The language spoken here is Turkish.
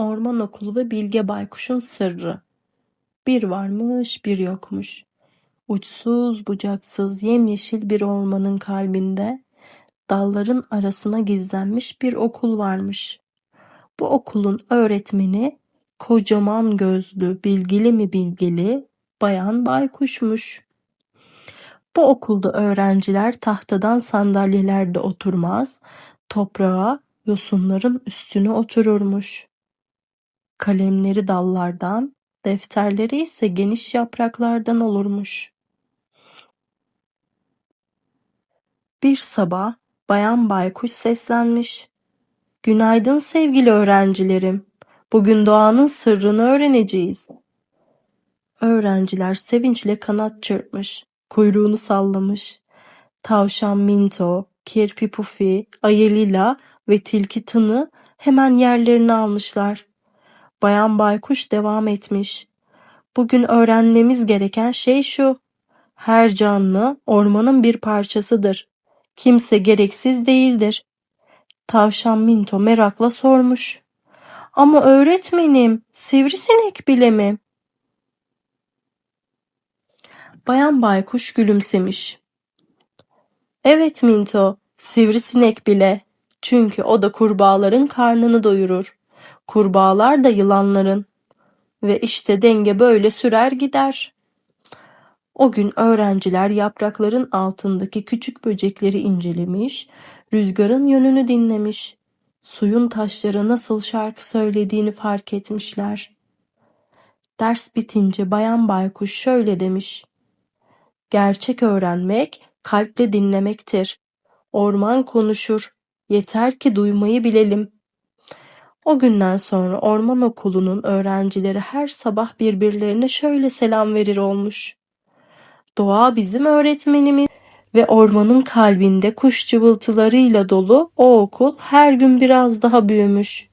Orman Okulu ve Bilge Baykuş'un sırrı. Bir varmış, bir yokmuş. Uçsuz bucaksız yemyeşil bir ormanın kalbinde dalların arasına gizlenmiş bir okul varmış. Bu okulun öğretmeni kocaman gözlü, bilgili mi bilgili bayan baykuşmuş. Bu okulda öğrenciler tahtadan sandalyelerde oturmaz, toprağa, yosunların üstüne otururmuş. Kalemleri dallardan, defterleri ise geniş yapraklardan olurmuş. Bir sabah Bayan Baykuş seslenmiş. Günaydın sevgili öğrencilerim. Bugün doğanın sırrını öğreneceğiz. Öğrenciler sevinçle kanat çırpmış, kuyruğunu sallamış. Tavşan Minto, Kirpi Pufi, Ayı Lila ve Tilki Tını hemen yerlerini almışlar. Bayan Baykuş devam etmiş. Bugün öğrenmemiz gereken şey şu. Her canlı ormanın bir parçasıdır. Kimse gereksiz değildir. Tavşan Minto merakla sormuş. Ama öğretmenim, sivrisinek bile mi? Bayan Baykuş gülümsemiş. Evet Minto, sivrisinek bile. Çünkü o da kurbağaların karnını doyurur. Kurbağalar da yılanların. Ve işte denge böyle sürer gider. O gün öğrenciler yaprakların altındaki küçük böcekleri incelemiş, rüzgarın yönünü dinlemiş, suyun taşlara nasıl şarkı söylediğini fark etmişler. Ders bitince Bayan Baykuş şöyle demiş. Gerçek öğrenmek kalple dinlemektir. Orman konuşur. Yeter ki duymayı bilelim. O günden sonra orman okulunun öğrencileri her sabah birbirlerine şöyle selam verir olmuş. Doğa bizim öğretmenimiz ve ormanın kalbinde kuş cıvıltılarıyla dolu o okul her gün biraz daha büyümüş.